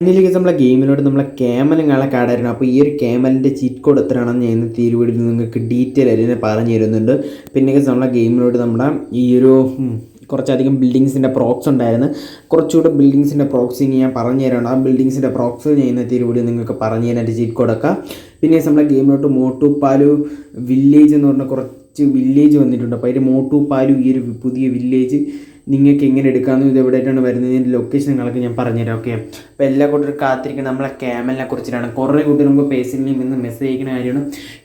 Finally നമ്മളെ ഗെയിമിലോട്ട് നമ്മളെ ക്യാമലും കാണാൻ കാടായിരുന്നു. അപ്പോൾ ഈ ഒരു ക്യാമലിന്റെ ചീറ്റ് കോഡ് എത്രയാണെന്ന് ഞാൻ ഇന്ന് തീരുവീടിൽ നിങ്ങൾക്ക് ഡീറ്റെയിൽ ആയിട്ട് പറഞ്ഞു തരുന്നുണ്ട്. പിന്നെ നമ്മളെ ഗെയിമിലോട്ട് നമ്മുടെ ഈ ഒരു കുറച്ചധികം ബിൽഡിങ്സിന്റെ പ്രോക്സ് ഉണ്ടായിരുന്നു. കുറച്ചുകൂടെ ബിൽഡിങ്സിന്റെ പ്രോക്സിങ് ഞാൻ പറഞ്ഞു തരാണ്ട് ആ ബിൽഡിങ്സിന്റെ പ്രോക്സ് ഞാൻ ഇന്നത്തെ തീരുവിടി നിങ്ങൾക്ക് പറഞ്ഞു തരാൻ ചീറ്റ് കോഡൊക്കെ പിന്നെ നമ്മളെ ഗെയിമിലോട്ട് മോട്ടുപാലു വില്ലേജ് എന്ന് പറഞ്ഞ കുറച്ച് വില്ലേജ് വന്നിട്ടുണ്ട്. അപ്പോൾ അതിന്റെ മോട്ടുപാലു ഈ ഒരു പുതിയ വില്ലേജ് നിങ്ങൾക്ക് എങ്ങനെ എടുക്കാമെന്നും ഇത് എവിടെയായിട്ടാണ് വരുന്നതിന്റെ ലൊക്കേഷൻ നിങ്ങൾക്ക് ഞാൻ പറഞ്ഞുതരാം ഓക്കെ അപ്പോൾ എല്ലാ കൂട്ടരും കാത്തിരിക്കണം. നമ്മളെ ക്യാമലിനെ കുറിച്ചിട്ടാണ്. കുറേ കൂട്ടർ നമുക്ക് പേഴ്സണലി ഇന്ന് മെസ്സേജ് അയക്കുന്ന കാര്യമാണ്.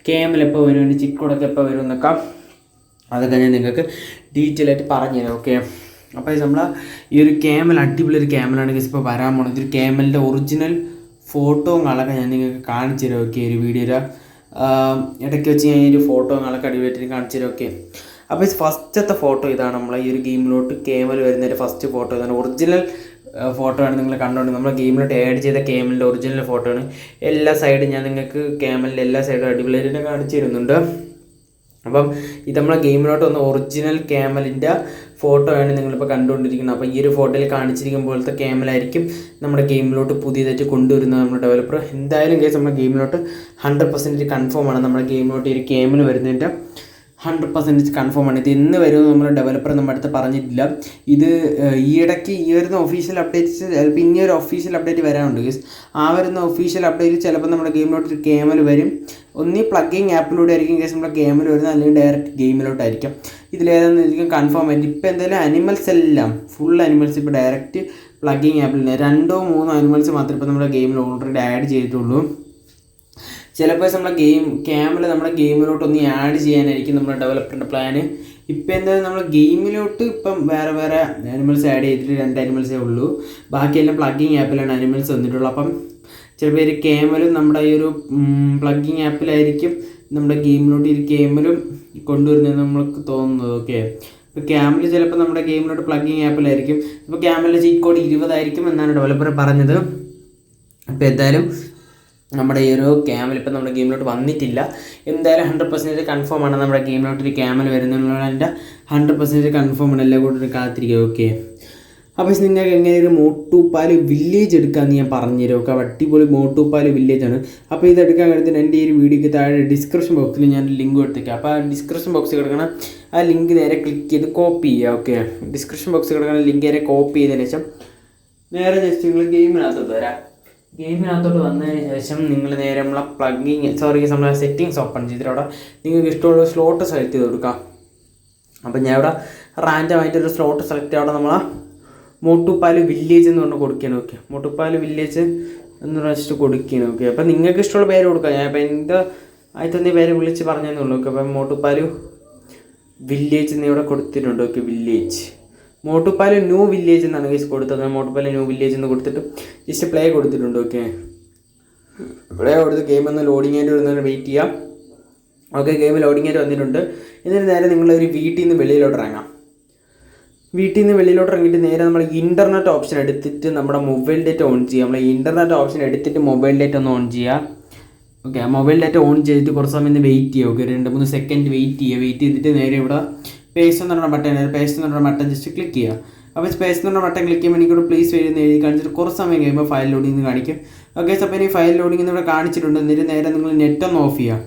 ക്യാമൽ എപ്പോൾ വരും? ചിക്കോടൊക്കെ എപ്പോൾ വരും എന്നൊക്കെ അതൊക്കെ ഞാൻ നിങ്ങൾക്ക് ഡീറ്റെയിൽ ആയിട്ട് പറഞ്ഞുതരാം ഓക്കെ അപ്പോൾ നമ്മൾ ഈ ഒരു ക്യാമൽ അടിപൊളി ഒരു ക്യാമലാണ് ഗസ് ഇപ്പോൾ വരാൻ പോണത്. ഇതൊരു ക്യാമലിന്റെ ഒറിജിനൽ ഫോട്ടോയും കളൊക്കെ ഞാൻ നിങ്ങൾക്ക് കാണിച്ചു തരാം ഓക്കെ ഒരു വീഡിയോ ഇടയ്ക്ക് വെച്ച് ഞാൻ ഒരു ഫോട്ടോ കളൊക്കെ അടിപൊളിയായിട്ട് കാണിച്ചു തരാം ഓക്കെ അപ്പോൾ ഫസ്റ്റത്തെ ഫോട്ടോ ഇതാണ് നമ്മൾ ഈ ഒരു ഗെയിമിലോട്ട് കേമൽ വരുന്നതിന്റെ ഫസ്റ്റ് ഫോട്ടോ ഇതാണ് ഒറിജിനൽ ഫോട്ടോ ആണ് നിങ്ങൾ കണ്ടുകൊണ്ട് നമ്മൾ ഗെയിമിലോട്ട് ആഡ് ചെയ്ത കേമലിന്റെ ഒറിജിനൽ ഫോട്ടോ ആണ്. എല്ലാ സൈഡും ഞാൻ നിങ്ങൾക്ക് കേമലിന്റെ എല്ലാ സൈഡും അടിപൊളിയായിട്ട് കാണിച്ചു തരുന്നുണ്ട്. അപ്പം ഇത് നമ്മളെ ഗെയിമിലോട്ട് വന്ന ഒറിജിനൽ ക്യാമലിന്റെ ഫോട്ടോ ആണ് നിങ്ങളിപ്പോൾ കണ്ടുകൊണ്ടിരിക്കുന്നത് അപ്പോൾ ഈ ഒരു ഫോട്ടോയിൽ കാണിച്ചിരിക്കുന്ന പോലത്തെ ക്യാമലായിരിക്കും നമ്മുടെ ഗെയിമിലോട്ട് പുതിയതായിട്ട് കൊണ്ടുവരുന്നത് നമ്മുടെ ഡെവലപ്പർ എന്തായാലും കേസ് നമ്മുടെ ഗെയിമിലോട്ട് ഹൺഡ്രഡ് പെർസെന്റേജ് കൺഫേം ആണ് നമ്മുടെ ഗെയിമിലോട്ട് ഈ ഒരു ക്യാമൽ വരുന്നതിന്റെ ഹൺഡ്രഡ് പെർസെന്റേജ് കൺഫേം ആണ്. ഇത് ഇന്ന് വരുമെന്ന് നമ്മൾ ഡെവലപ്പർ നമ്മുടെ അടുത്ത് പറഞ്ഞിട്ടില്ല. ഇത് ഈയിടയ്ക്ക് ഈ വരുന്ന ഒഫീഷ്യൽ അപ്ഡേറ്റ്സ് ചിലപ്പോൾ ഇനി ഒരു ഒഫീഷ്യൽ അപ്ഡേറ്റ് വരാനുണ്ട് guys. ആ വരുന്ന ഒഫീഷ്യൽ അപ്ഡേറ്റ് ചിലപ്പോൾ നമ്മുടെ ഗെയിമിലോട്ട് ഒരു ക്യാമൽ വരും. ഒന്നീ പ്ലഗിങ് ആപ്പിലൂടെ ആയിരിക്കും കേസ് നമ്മുടെ ഗെയിമിൽ വരുന്നത്. അല്ലെങ്കിൽ ഡയറക്റ്റ് ഗെയിമിലോട്ടായിരിക്കും. ഇതിലേതാണെന്ന് ചോദിക്കും കൺഫേം ആയിട്ട് ഇപ്പോൾ എന്തായാലും അനിമൽസ് എല്ലാം ഫുൾ അനിമൽസ് ഇപ്പോൾ ഡയറക്റ്റ് പ്ലഗിങ് ആപ്പിൽ രണ്ടോ മൂന്നോ അനിമൽസ് മാത്രമേ ഇപ്പോൾ നമ്മുടെ ഗെയിമിൽ ഓൾറെഡി ആഡ് ചെയ്തിട്ടുള്ളൂ. ചിലപ്പോൾ നമ്മളെ ഗെയിം ക്യാമിൽ നമ്മുടെ ഗെയിമിലോട്ട് ഒന്ന് ആഡ് ചെയ്യാനായിരിക്കും നമ്മുടെ ഡെവലപ്പറിന്റെ പ്ലാന് ഇപ്പം എന്തായാലും നമ്മൾ ഗെയിമിലോട്ട് ഇപ്പം വേറെ വേറെ ആനിമൽസ് ആഡ് ചെയ്തിട്ട് രണ്ട് ആനിമൽസേ ഉള്ളൂ. ബാക്കിയെല്ലാം പ്ലഗിങ് ആപ്പിലാണ് ആനിമൽസ് വന്നിട്ടുള്ളത് അപ്പം ചിലപ്പോൾ ഒരു ക്യാമലും നമ്മുടെ ഈ ഒരു പ്ലഗിങ് ആപ്പിലായിരിക്കും നമ്മുടെ ഗെയിമിലോട്ട് ഈ ക്യാമലും കൊണ്ടുവരുന്നത് നമ്മൾക്ക് തോന്നുന്നത്. ഓക്കെ ഇപ്പോൾ ക്യാമിൽ ചിലപ്പോൾ നമ്മുടെ ഗെയിമിലോട്ട് പ്ലഗിങ് ആപ്പിലായിരിക്കും ഇപ്പോൾ ക്യാമലിന്റെ ചീറ്റ് കോഡ് ഇരുപതായിരിക്കും എന്നാണ് ഡെവലപ്പർ പറഞ്ഞത്. അപ്പോൾ എന്തായാലും നമ്മുടെ ഈ ഒരു ക്യാമൽ ഇപ്പം നമ്മുടെ ഗെയിമിലോട്ട് വന്നിട്ടില്ല. എന്തായാലും ഹൺഡ്രഡ് പെർസെന്റേജ് കൺഫേം ആണ് നമ്മുടെ ഗെയിമിലോട്ട് ഒരു ക്യാമൽ വരുന്നതിന്റെ ഹൺഡ്രഡ് പെർസെന്റേജ് കൺഫേം ആണ്. എല്ലാം കൂടി കാത്തിരിക്കുക ഓക്കെ അപ്പോൾ നിങ്ങൾക്ക് എങ്ങനെ ഒരു മോട്ടുപാൽ വില്ലേജ് എടുക്കാമെന്ന് ഞാൻ പറഞ്ഞുതരും ഓക്കെ അടിപൊളി വില്ലേജ് ആണ്. അപ്പോൾ ഇത് എടുക്കാൻ കഴിയുന്നത് എന്റെ ഈ ഒരു വീഡിയോക്ക് താഴെ ഡിസ്ക്രിപ്ഷൻ ബോക്സിൽ ഞാൻ ലിങ്ക് കൊടുത്തേക്കാം. അപ്പോൾ ആ ഡിസ്ക്രിപ്ഷൻ ബോക്സിൽ കിടക്കണം ആ ലിങ്ക് നേരെ ക്ലിക്ക് ചെയ്ത് കോപ്പി ചെയ്യുക ഓക്കെ ഡിസ്ക്രിപ്ഷൻ ബോക്സിൽ കിടക്കുന്ന ലിങ്ക് നേരെ കോപ്പി ചെയ്തതിന് ശേഷം നേരെ ജസ്റ്റ് നിങ്ങൾ ഗെയിമിനകത്ത് വരാം. ഗെയിമിനകത്തോട്ട് വന്നതിന് ശേഷം നിങ്ങൾ നേരെ പ്ലഗിങ് സോറി നമ്മളെ സെറ്റിങ്സ് ഓപ്പൺ ചെയ്തിട്ട് അവിടെ നിങ്ങൾക്ക് ഇഷ്ടമുള്ള സ്ലോട്ട് സെലക്ട് ചെയ്ത് കൊടുക്കാം. അപ്പം ഞാൻ ഇവിടെ റാൻഡമായിട്ടൊരു സ്ലോട്ട് സെലക്ട് അവിടെ നമ്മളെ മോട്ടുപ്പാൽ വില്ലേജ് എന്ന് പറഞ്ഞ് കൊടുക്കുകയാണ്. ഓക്കെ മോട്ടുപ്പാൽ വില്ലേജ് എന്ന് വെച്ചിട്ട് കൊടുക്കുകയാണ്. ഓക്കെ അപ്പം നിങ്ങൾക്ക് ഇഷ്ടമുള്ള പേര് കൊടുക്കാം. ഞാൻ അപ്പം എന്റെ ആദ്യത്തെ പേര് വിളിച്ച് പറഞ്ഞതെന്നുള്ളൂ ഓക്കെ അപ്പം മോട്ടുപ്പാൽ വില്ലേജ് എന്ന് ഇവിടെ കൊടുത്തിട്ടുണ്ട്. Okay village Motuppal new village എന്നാണ് ഗൈസ് കൊടുത്തത്. മോട്ടുപ്പാല ന്യൂ വില്ലേജ് എന്ന് കൊടുത്തിട്ട് ജസ്റ്റ് പ്ലേ കൊടുത്തിട്ടുണ്ട് ഓക്കെ പ്ലേ കൊടുത്ത് ഗെയിം ഒന്ന് ലോഡിങ് ആയിട്ട് വരുന്നതിന് വെയിറ്റ് ചെയ്യാം. ഓക്കെ ഗെയിം ലോഡിങ് ആയിട്ട് വന്നിട്ടുണ്ട്. എന്നിട്ട് നേരെ നിങ്ങളൊരു വീട്ടിൽ നിന്ന് വെളിയിലോട്ട് ഇറങ്ങാം. വീട്ടിൽ നിന്ന് വെളിയിലോട്ട് ഇറങ്ങിയിട്ട് നേരെ നമ്മൾ ഇന്റർനെറ്റ് ഓപ്ഷൻ എടുത്തിട്ട് നമ്മുടെ മൊബൈൽ ഡേറ്റ ഓൺ ചെയ്യുക നമ്മൾ ഇന്റർനെറ്റ് ഓപ്ഷൻ എടുത്തിട്ട് മൊബൈൽ ഡേറ്റ ഒന്ന് ഓൺ ചെയ്യുക ഓക്കെ മൊബൈൽ ഡാറ്റ ഓൺ ചെയ്തിട്ട് കുറച്ച് സമയം വെയിറ്റ് ചെയ്യുക ഓക്കെ രണ്ട് മൂന്ന് സെക്കൻഡ് വെയിറ്റ് ചെയ്യുക വെയിറ്റ് ചെയ്തിട്ട് നേരെ ഇവിടെ പേസ്റ്റ് എന്ന് പറഞ്ഞ ബട്ടൺ നേരെ പേസ്റ്റ് എന്ന് പറഞ്ഞ ബട്ടൺ ജസ്റ്റ് ക്ലിക്ക് ചെയ്യുക. അപ്പോൾ സ്പേസ് എന്ന് ബട്ടൺ ക്ലിക്ക് ചെയ്യുമ്പോൾ എനിക്കൊരു പ്ലീസ് വരുന്ന എഴുതി കാണിച്ചിട്ട് കുറച്ച് സമയം കഴിയുമ്പോൾ ഫയൽ ലോഡിംഗ് എന്ന് കാണിക്കും. ഓക്കെ അപ്പോൾ ഇനി ഫയൽ ലോഡിംഗ് ഇവിടെ കാണിച്ചിട്ടുണ്ട്. എന്നിട്ട് നേരെ നിങ്ങൾ നെറ്റ് ഒന്ന് ഓഫ് ചെയ്യുക.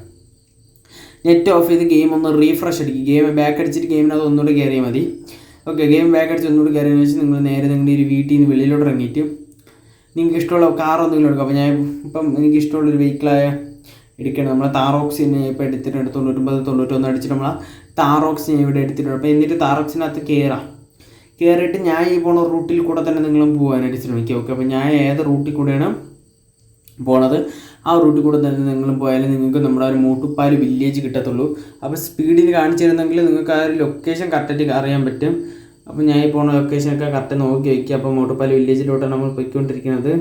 നെറ്റ് ഓഫ് ചെയ്ത് ഗെയിം ഒന്ന് റീഫ്രഷ് അടിക്കും. ഗെയിം ബാക്ക് അടിച്ചിട്ട് ഗെയിമിനകത്ത് ഒന്നുകൂടി കയറിയാൽ മതി. ഓക്കെ ഗെയിം ബാക്ക് അടിച്ച് ഒന്നുകൂടി കയറിയെന്ന് വെച്ചാൽ നിങ്ങൾ നേരെ നിങ്ങളുടെ ഒരു വീട്ടിൽ നിന്ന് വെളിയിലോട്ട് ഇറങ്ങിയിട്ട് നിങ്ങൾക്ക് ഇഷ്ടമുള്ള കാർ എന്തെങ്കിലും എടുക്കാം. അപ്പോൾ ഞാൻ ഇപ്പം എനിക്ക് ഇഷ്ടമുള്ളൊരു വെഹിക്കിളായ എടുക്കണം നമ്മളെ താറോക്സിന് ഇപ്പോൾ എടുത്തിട്ടുണ്ട്. തൊണ്ണൂറ്റൊമ്പത് തൊണ്ണൂറ്റൊന്ന് അടിച്ചിട്ട് നമ്മളെ താറോക്സിനെ ഇവിടെ എടുത്തിട്ടുണ്ട്. അപ്പോൾ എന്നിട്ട് താറോക്സിനകത്ത് കയറാം കയറിയിട്ട് ഞാൻ ഈ പോണ റൂട്ടിൽ കൂടെ തന്നെ നിങ്ങളും പോകാനായിട്ട് ശ്രമിക്കുക ഓക്കെ അപ്പോൾ ഞാൻ ഏത് റൂട്ടിൽ കൂടെയാണ് പോണത്? ആ റൂട്ടിൽ കൂടെ തന്നെ നിങ്ങളും പോയാലും നിങ്ങൾക്ക് നമ്മുടെ ഒരു മൂട്ടുപ്പാൽ വില്ലേജ് കിട്ടത്തുള്ളൂ. അപ്പോൾ സ്പീഡിൽ കാണിച്ചു തരുന്നെങ്കിൽ നിങ്ങൾക്ക് ആ ഒരു ലൊക്കേഷൻ കറക്റ്റായിട്ട് അറിയാൻ പറ്റും. അപ്പോൾ ഞാൻ ഈ പോണ ലൊക്കേഷനൊക്കെ കറക്റ്റ് നോക്കി വയ്ക്കുക അപ്പോൾ മൂട്ടുപ്പാൽ വില്ലേജിലോട്ടാണ് നമ്മൾ പോയിക്കൊണ്ടിരിക്കുന്നത്.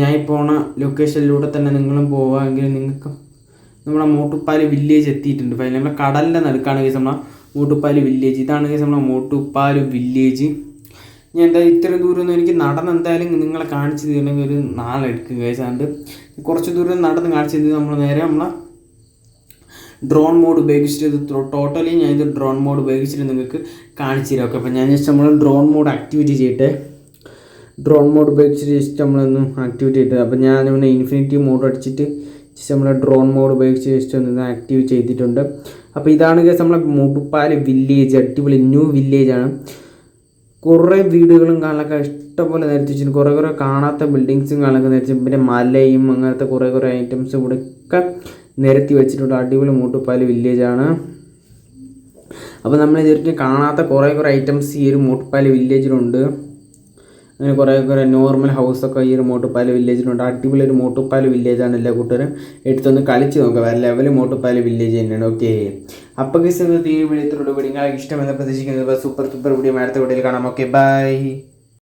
ഞാൻ ഈ പോണ ലൊക്കേഷനിലൂടെ തന്നെ നിങ്ങളും പോവാമെങ്കിൽ നിങ്ങൾക്ക് നമ്മളെ മൂട്ടുപ്പാൽ വില്ലേജ് എത്തിയിട്ടുണ്ട്. ഫൈനലി നമ്മളെ കടലിന്റെ നടുക്കാണ് കേസ് നമ്മളെ മൂട്ടുപ്പാൽ വില്ലേജ് ഇതാണ് കേസ് നമ്മളെ മൂട്ടുപ്പാൽ വില്ലേജ് ഞാൻ എന്താ ഇത്രയും ദൂരം ഒന്നും എനിക്ക് നടന്ന് എന്തായാലും നിങ്ങളെ കാണിച്ചു തരണമെങ്കിൽ ഒരു നാളെടുക്കും കേസ് അതുകൊണ്ട് കുറച്ച് ദൂരം നടന്ന് കാണിച്ചു തരുന്നത് നമ്മൾ നേരെ നമ്മളെ ഡ്രോൺ മോഡ് ഉപയോഗിച്ചിട്ട് ടോട്ടലി ഞാൻ ഇത് ഡ്രോൺ മോഡ് ഉപയോഗിച്ചിട്ട് നിങ്ങൾക്ക് കാണിച്ചു തരാം. ഓക്കെ അപ്പോൾ ഞാൻ ജസ്റ്റ് നമ്മൾ ഡ്രോൺ മോഡ് ആക്ടിവേറ്റ് ചെയ്യട്ടെ. ഡ്രോൺ മോഡ് ഉപയോഗിച്ചിട്ട് ജസ്റ്റ് നമ്മളൊന്ന് ആക്ടിവേറ്റ് ചെയ്തിട്ട് അപ്പോൾ ഞാൻ ഇൻഫിനിറ്റി മോഡ് അടിച്ചിട്ട് ജസ്റ്റ് നമ്മളെ ഡ്രോൺ മോഡ് ഉപയോഗിച്ച് ജസ്റ്റ് ഒന്ന് ആക്റ്റീവ് ചെയ്തിട്ടുണ്ട്. അപ്പോൾ ഇതാണ് കേസ് നമ്മളെ മുടുപ്പാൽ വില്ലേജ് അടിപൊളി ന്യൂ വില്ലേജാണ് കുറേ വീടുകളും കാണാനൊക്കെ ഇഷ്ടംപോലെ നിരത്തി വെച്ചിട്ടുണ്ട്. കുറേ കുറേ കാണാത്ത ബിൽഡിങ്സും കാണാനൊക്കെ നിരത്തി പിന്നെ മലയും അങ്ങനത്തെ കുറേ കുറേ ഐറ്റംസ് ഇവിടെയൊക്കെ നിരത്തി വെച്ചിട്ടുണ്ട്. അടിപൊളി മൂട്ടുപ്പാൽ വില്ലേജാണ് അപ്പോൾ നമ്മൾ ഇതുവരെ കാണാത്ത കുറേ കുറേ ഐറ്റംസ് ഈ ഒരു മൂട്ടുപ്പാൽ വില്ലേജിലുണ്ട് അങ്ങനെ കുറേ കുറേ നോർമൽ ഹൗസൊക്കെ ഈ ഒരു മോട്ടുപ്പാൽ വില്ലേജിലുണ്ട് അടിപൊളി ഒരു മോട്ടുപ്പാൽ വില്ലേജാണ് എല്ലാ കൂട്ടുകാരും എടുത്തൊന്ന് കളിച്ച് നോക്കുക വേറെ ലെവൽ മോട്ടുപ്പാൽ വില്ലേജ് തന്നെയാണ്. ഓക്കെ അപ്പോൾ കിസ് തീ വീഡിയോ കൂടി നിങ്ങൾക്ക് ഇഷ്ടമെന്ന് പ്രതീക്ഷിക്കുന്നത് സൂപ്പർ സൂപ്പർ വീഡിയോ അടുത്ത വീഡിയോയിൽ കാണാം. Okay bye